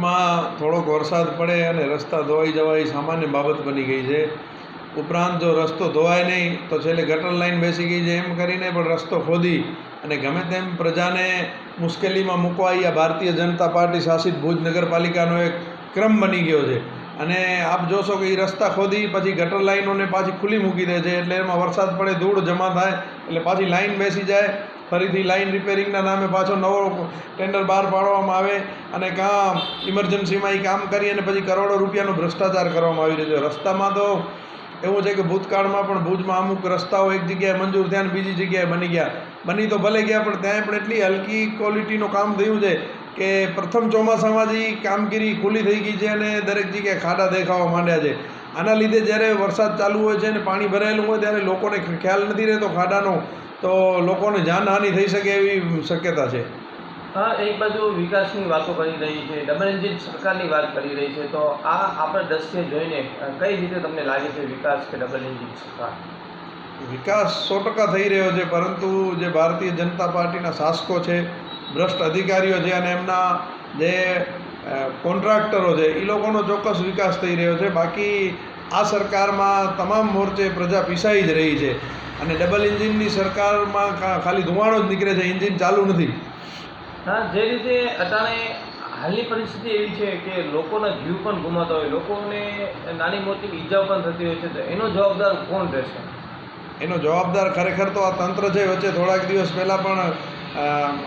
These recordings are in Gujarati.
ભુજમાં થોડોક વરસાદ પડે અને રસ્તા ધોવાઈ જવા એ સામાન્ય બાબત બની ગઈ છે. ઉપરાંત જો રસ્તો ધોવાય નહીં, તો છેલ્લે ગટર લાઈન બેસી ગઈ છે એમ કરીને પણ રસ્તો ખોદી અને ગમે તેમ પ્રજાને મુશ્કેલીમાં મૂકવા આ ભારતીય જનતા પાર્ટી શાસિત ભુજ નગરપાલિકાનો એક ક્રમ બની ગયો છે. અને આપ જોશો કે એ રસ્તા ખોદી, પછી ગટર લાઈનોને પાછી ખુલ્લી મૂકી દે છે. એટલે એમાં વરસાદ પડે, ધૂળ જમા થાય, એટલે પાછી લાઈન બેસી જાય. ફરીથી લાઈન રિપેરિંગના નામે પાછો નવો ટેન્ડર બહાર પાડવામાં આવે અને કાં ઇમરજન્સીમાં એ કામ કરી અને પછી કરોડો રૂપિયાનો ભ્રષ્ટાચાર કરવામાં આવી રહ્યો છે. રસ્તામાં તો એવું છે કે ભૂતકાળમાં પણ ભુજમાં અમુક રસ્તાઓ એક જગ્યાએ મંજૂર થયા અને બીજી જગ્યાએ બની ગયા. બની તો ભલે ગયા, પણ ત્યાં પણ એટલી હલકી ક્વોલિટીનું કામ થયું છે કે પ્રથમ ચોમાસામાં જ કામગીરી ખુલ્લી થઈ ગઈ છે અને દરેક જગ્યાએ ખાડા દેખાવા માંડ્યા છે. આના લીધે જ્યારે વરસાદ ચાલુ હોય છે અને પાણી ભરાયેલું હોય, ત્યારે લોકોને ખ્યાલ નથી રહેતો ખાડાનો. તો લોકોને જાનહાનિ થઈ શકે એવી શક્યતા છે? હા એક બાજુ વિકાસની વાતો કરી રહી છે ડબલ એન્જિન સરકારની વાત કરી રહી છે તો આ આપણે દ્રશ્ય જોઈને કઈ રીતે તમને લાગે છે વિકાસ કે ડબલ એન્જિન સરકાર? વિકાસ સો ટકા થઈ રહ્યો છે પરંતુ જે ભારતીય જનતા પાર્ટીના શાસકો છે ભ્રષ્ટ અધિકારીઓ છે અને એમના જે કોન્ટ્રાક્ટરો છે એ લોકોનો ચોક્કસ વિકાસ થઈ રહ્યો છે. બાકી આ સરકારમાં તમામ મોરચે પ્રજા પીસાઈ જ રહી છે. અને ડબલ એન્જિનની સરકારમાં ખાલી ધુમાડો જ નીકળે છે એન્જિન ચાલુ નથી. હા જે રીતે અટાણે હાલની પરિસ્થિતિ એવી છે કે લોકોના જીવ પણ ગુમાતા હોય લોકોને નાની મોટી ઈજાઓ પણ થતી હોય છે તો એનો જવાબદાર કોણ રહેશે? એનો જવાબદાર ખરેખર તો આ તંત્ર છે. વચ્ચે થોડાક દિવસ પહેલાં પણ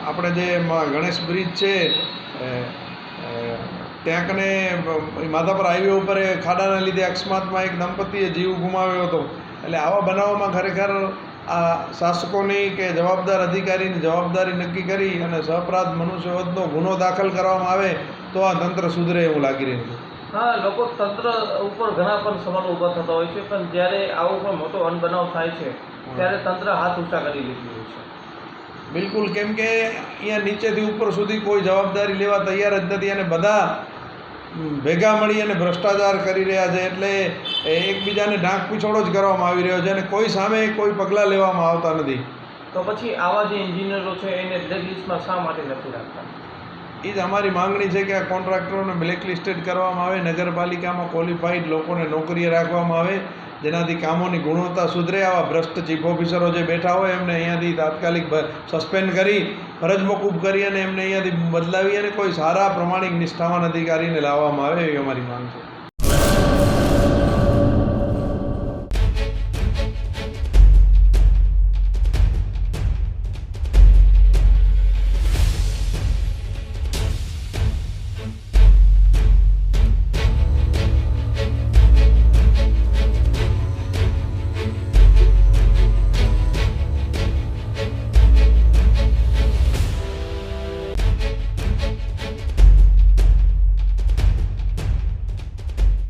આપણે જે ગણેશ બ્રિજ છે ત્યાં કને પર માધાપર હાઈવે ઉપર એ ખાડાના લીધે અકસ્માતમાં એક દંપતીએ જીવ ગુમાવ્યો હતો. એટલે આવા બનાવોમાં ખરેખર આ શાસકોની કે જવાબદાર અધિકારીની જવાબદારી નક્કી કરી અને સહઅપરાધ મનુષ્યવધનો ગુનો દાખલ કરવામાં આવે તો આ તંત્ર સુધરે એવું લાગી રહ્યું છે. હા લોકો તંત્ર ઉપર ઘણા પણ સવાલો ઊભા થતા હોય છે પણ જ્યારે આવો પણ મોટો અનબનાવ થાય છે ત્યારે તંત્ર હાથ ઊંચા કરી લીધું હોય છે. બિલકુલ કેમ કે અહીંયા નીચેથી ઉપર સુધી કોઈ જવાબદારી લેવા તૈયાર જ નથી અને બધા ભેગા મળી અને ભ્રષ્ટાચાર કરી રહ્યા છે એટલે એકબીજાને ઢાંક પીછોડો જ કરવામાં આવી રહ્યો છે અને કોઈ સામે કોઈ પગલાં લેવામાં આવતા નથી. તો પછી આવા જે એન્જિનિયરો છે એને બ્લેક લિસ્ટમાં શા માટે નથી રાખતા? એ જ અમારી માંગણી છે કે આ કોન્ટ્રાક્ટરોને બ્લેકલિસ્ટેડ કરવામાં આવે, નગરપાલિકામાં ક્વોલિફાઈડ લોકોને નોકરીએ રાખવામાં આવે, જેનાથી કામોની ગુણવત્તા સુધરે. આવા ભ્રષ્ટ ચીફ ઓફિસરો જે બેઠા હોય, એમને અહીંયાથી તાત્કાલિક સસ્પેન્ડ કરી, ફરજ મોકૂફ કરી અને એમને અહીંયાથી બદલાવી અને કોઈ સારા, પ્રમાણિક નિષ્ઠાવાન અધિકારીને લાવવામાં આવે એવી અમારી માંગ છે.